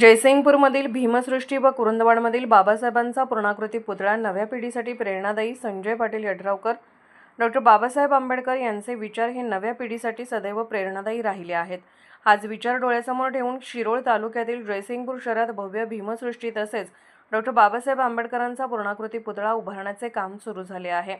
जयसिंगपूरमधील भीमसृष्टी व कुरुंदवाडमधील बाबासाहेबांचा पूर्णाकृती पुतळा नव्या पिढीसाठी प्रेरणादायी संजय पाटील यड्रावकर डॉक्टर बाबासाहेब आंबेडकर यांचे विचार हे नव्या पिढीसाठी सदैव प्रेरणादायी राहिले आहेत. हाच विचार डोळ्यासमोर ठेवून शिरोळ तालुक्यातील जयसिंगपूर शहरात भव्य भीमसृष्टी तसेच डॉक्टर बाबासाहेब आंबेडकरांचा पूर्णाकृती पुतळा उभारण्याचे काम सुरू झाले आहे.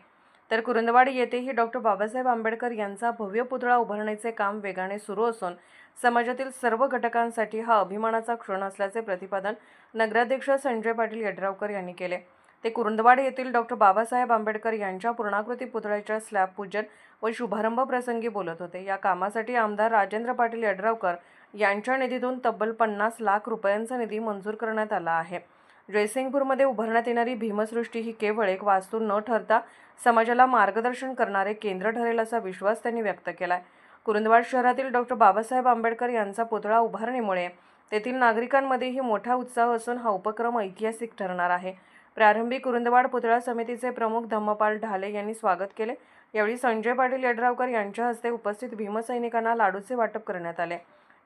तर कुरुंदवाड येथेही डॉक्टर बाबासाहेब आंबेडकर यांचा भव्य पुतळा उभारण्याचे काम वेगाने सुरू असून समाजातील सर्व घटकांसाठी हा अभिमानाचा क्षण असल्याचे प्रतिपादन नगराध्यक्ष संजय पाटील यड्रावकर यांनी केले. ते कुरुंदवाड येथील डॉक्टर बाबासाहेब आंबेडकर यांच्या पूर्णाकृती पुतळ्याच्या स्लॅब पूजन व शुभारंभ प्रसंगी बोलत होते. या कामासाठी आमदार राजेंद्र पाटील यड्रावकर यांच्या निधीतून तब्बल पन्नास लाख रुपयांचा निधी मंजूर करण्यात आला आहे. जयसिंगपूरमध्ये उभारण्यात येणारी भीमसृष्टी ही केवळ एक वास्तू न ठरता समाजाला मार्गदर्शन करणारे केंद्र ठरेल असा विश्वास त्यांनी व्यक्त केला आहे कुरुंदवाड शहरातील डॉक्टर बाबासाहेब आंबेडकर यांचा पुतळा उभारणीमुळे तेथील नागरिकांमध्येही मोठा उत्साह असून हा उपक्रम ऐतिहासिक ठरणार आहे. प्रारंभी कुरुंदवाड पुतळा समितीचे प्रमुख धम्मपाल ढाले यांनी स्वागत केले. यावेळी संजय पाटील यड्रावकर यांच्या हस्ते उपस्थित भीमसैनिकांना लाडूचे वाटप करण्यात आले.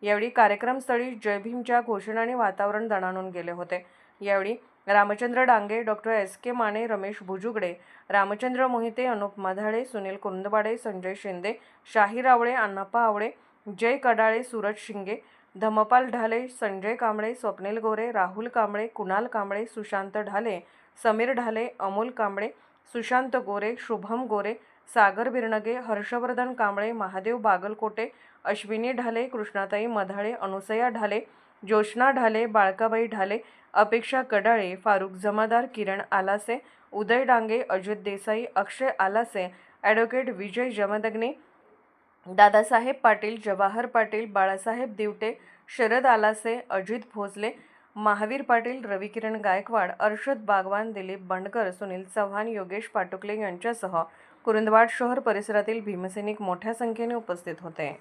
यावेळी कार्यक्रमस्थळी जय भीमच्या घोषणाने वातावरण दणाणून गेले होते. यावेळी Ramchandra Dange doctor S K Mane Ramesh Bhujugade Ramchandra Mohite Anup Madhale Sunil Kundbade Sanjay Shinde Shahir Awale Annappa आवळे जय कडाळे सूरज शिंगे धमपाल ढाले संजय कांबळे स्वप्नील गोरे राहुल कांबळे कुणाल कांबळे सुशांत ढाले समीर ढाले अमोल कांबळे सुशांत गोरे शुभम गोरे सागर बिरणगे हर्षवर्धन कांबळे महादेव बागलकोटे अश्विनी ढाले कृष्णाताई मधाळे अनुसया ढाले ज्योत्स्ना ढाले बाळकाबाई ढाले अपेक्षा कडाळे फारुख जमादार किरण आलासे उदय डांगे अजित देसाई अक्षय आलासे ॲडव्होकेट विजय जमदग्ने दादासाहेब पाटील जवाहर पाटील बाळासाहेब दिवटे शरद आलासे अजित भोसले महावीर पाटील रविकिरण गायकवाड अर्षद बागवान दिलीप बंडकर सुनील चव्हाण योगेश पाटुकले यांच्यासह कुरुंदवाड शहर परिसरातील भीमसैनिक मोठ्या संख्येने उपस्थित होते.